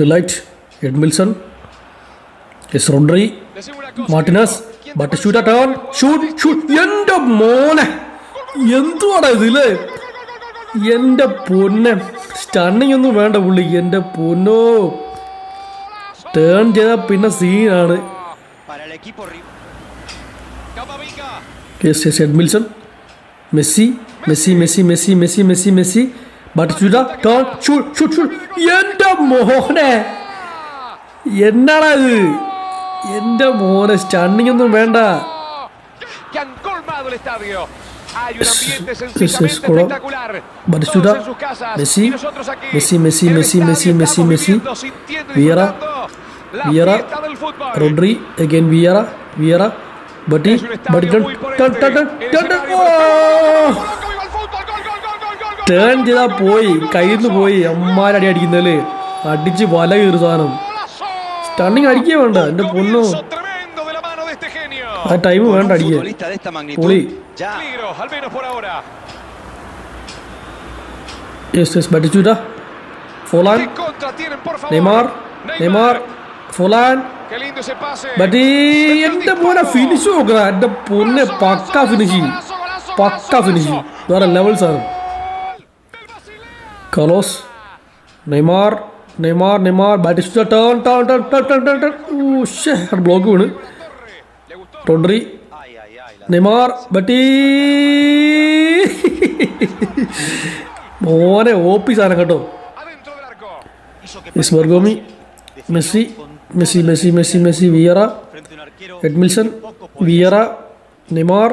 De Ligt Edmilson yes Rodri Martinez but shoot shoot shoot എന്റെ മോനെ. എന്തുവാടാ ഇതിൽ? എന്റെ പൊന്നെ. സ്റ്റണ്ണിങ് ഒന്നും വേണ്ട പുള്ളി. എന്റെ പൊന്നോ. ടേൺ ചെയ്താൽ പിന്നെ സീനാണ് S S Edmilson Messi Messi Messi Messi Messi Messi Messi but shoot turn shoot shoot shoot എന്റെ മോനെ എന്നാടാ ഇത് എന്റെ മോനെ സ്റ്റണ്ണിങ് ഒന്നും വേണ്ട. റോഡ്രി അഗൈൻ വിയറ വിയറ ബട്ടി ബട്ടി turn turn turn turn turn oh turn ചെയ്താ പോയി. കയ്യിൽ നിന്ന് പോയി അമ്മാരടി അടിക്കുന്നതിൽ അടിച്ച് വല കയറി സാധനം. സ്റ്റണ്ണിങ് അടിക്കേ വേണ്ട. എന്റെ പൊന്നോ. ആ ടൈം വേണ്ട അടിക്കാൻ. മോനെ ഫിനിഷ് നോക്കണ എന്റെ പൊന്നെ പക്ക ഫിനിഷിങ് പക്ക ഫിനിഷിങ് വേറെ ലെവൽസ് സാധനം. Carlos Neymar Neymar Neymar Batista turn turn turn turn turn turn turn oh ഷേ ബ്ലോക്ക് വീണ്. റോഡ്രി നെയ്മാർ ബട്ടി മോനെ ഓപ്പി സാധനം കേട്ടോ. Yes Bergomi Messi Messi Messi Messi Messi Vieira Edmilson Vieira Neymar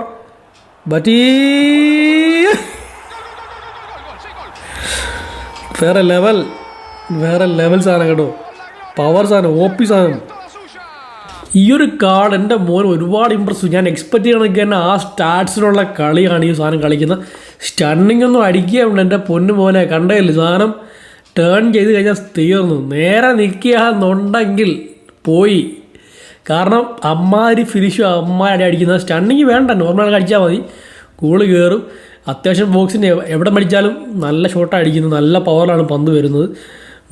ബട്ടി വേറെ ലെവൽ വേറെ ലെവൽ സാധനം കേട്ടോ. പവർ സാധനം ഓ പി സാധനം. ഈ ഒരു കാർഡ് എന്റെ മോൻ ഒരുപാട് ഇമ്പ്രസ് ഞാൻ എക്സ്പെക്ട് ചെയ്യണമെങ്കിൽ തന്നെ ആ സ്റ്റാറ്റ്സിനുള്ള കളിയാണ് ഈ സാധനം കളിക്കുന്നത്. സ്റ്റണ്ണിങ് ഒന്നും അടിക്കുകയുണ്ട് എന്റെ പൊന്നു മോനെ കണ്ടേയില്ല സാധനം? ടേൺ ചെയ്ത് കഴിഞ്ഞാൽ തീർന്നു. നേരെ നിൽക്കുകയെന്നുണ്ടെങ്കിൽ പോയി. കാരണം അമ്മാതിരി ഫിനിഷും അമ്മാരി അടിക്കുന്ന സ്റ്റണ്ണിങ് വേണ്ട. നോർമൽ അടിച്ചാൽ മതി. കൂൾ കയറും അത്യാവശ്യം ബോക്സിന്റെ എവിടെ മടിച്ചാലും നല്ല ഷോട്ടാണ് അടിക്കുന്നത് നല്ല പവറിലാണ് പന്ത് വരുന്നത്.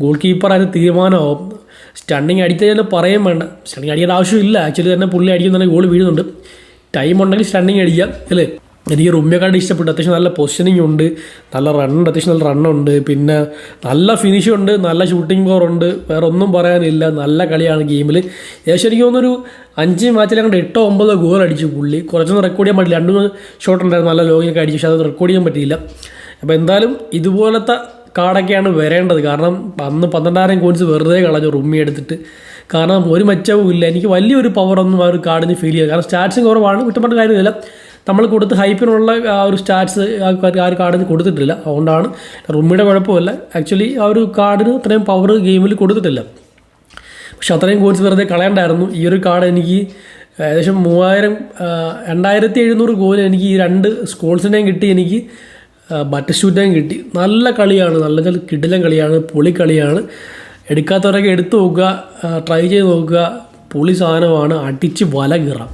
ഗോൾ കീപ്പർ അതിന് തീരുമാനമാവും സ്റ്റണ്ണിങ് അടിച്ചതെന്ന് പറയാൻ വേണ്ട. സ്റ്റണ്ണിങ് അടിക്കേണ്ട ആവശ്യമില്ല. ആക്ച്വലി തന്നെ പുള്ളി അടിക്കുന്നുണ്ടെങ്കിൽ ഗോൾ വീഴുന്നുണ്ട്. ടൈം ഉണ്ടെങ്കിൽ സ്റ്റണ്ണിങ് അടിക്കാം അല്ലേ? എനിക്ക് റുമ്യക്കാണ്ട് ഇഷ്ടപ്പെട്ടു. അത്യാവശ്യം നല്ല പൊസിഷനിങ് ഉണ്ട്. നല്ല റണ്ണുണ്ട് അത്യാവശ്യം നല്ല റണ്ണുണ്ട് പിന്നെ നല്ല ഫിനിഷും ഉണ്ട്. നല്ല ഷൂട്ടിംഗ് ഉണ്ട്. വേറെ ഒന്നും പറയാനില്ല. നല്ല കളിയാണ് ഗെയിമിൽ ഏകദേശം എനിക്ക് തോന്നുന്നൊരു അഞ്ച് മാച്ചിൽ അങ്ങോട്ട് എട്ടോ ഒമ്പതോ ഗോൾ അടിച്ചു പുള്ളി. കുറച്ചൊന്നും റെക്കോർഡ് ചെയ്യാൻ പറ്റില്ല. രണ്ട് മൂന്ന് ഷോട്ട് ഉണ്ടായിരുന്നു. നല്ല ലോഗിനൊക്കെ അടിച്ചു. പക്ഷേ അത് റെക്കോർഡ് ചെയ്യാൻ പറ്റിയില്ല. അപ്പോൾ എന്തായാലും ഇതുപോലത്തെ കാർഡൊക്കെയാണ് വരേണ്ടത്. കാരണം അന്ന് പന്ത്രണ്ടായിരം കോയിൻസ് വെറുതെ കളഞ്ഞു റുമ്മി എടുത്തിട്ട്. കാരണം ഒരു മെച്ചവും ഇല്ല. എനിക്ക് വലിയൊരു പവറൊന്നും ആ ഒരു കാർഡിന് ഫീൽ ചെയ്യുക കാരണം സ്റ്റാറ്റ്സും കുറവാണ്. കുറ്റപ്പെട്ട കാര്യമില്ല. നമ്മൾ കൊടുത്ത് ഹൈപ്പിനുള്ള ആ ഒരു സ്റ്റാറ്റ്സ് ആ ഒരു കാർഡിന് കൊടുത്തിട്ടില്ല. അതുകൊണ്ടാണ് റൂമിയുടെ കുഴപ്പമില്ല. ആക്ച്വലി ആ ഒരു കാർഡിന് അത്രയും പവർ ഗെയിമിൽ കൊടുത്തിട്ടില്ല. പക്ഷെ അത്രയും കോച്ച് വെറുതെ കളയണ്ടായിരുന്നു. ഈ ഒരു കാർഡ് എനിക്ക് ഏകദേശം മൂവായിരം രണ്ടായിരത്തി എഴുന്നൂറ് കോലിന് എനിക്ക് ഈ രണ്ട് സ്കോൾസിന്റെയും കിട്ടി. എനിക്ക് ബട്ടർഷൂറ്റിന്റെയും കിട്ടി. നല്ല കളിയാണ്. നല്ല കിടിലൻ കളിയാണ്. പൊളി കളിയാണ്. എടുക്കാത്തവരൊക്കെ എടുത്തു നോക്കുക ട്രൈ ചെയ്ത് നോക്കുക. പൊളി സാധനമാണ്. അടിച്ച് വല കീറാം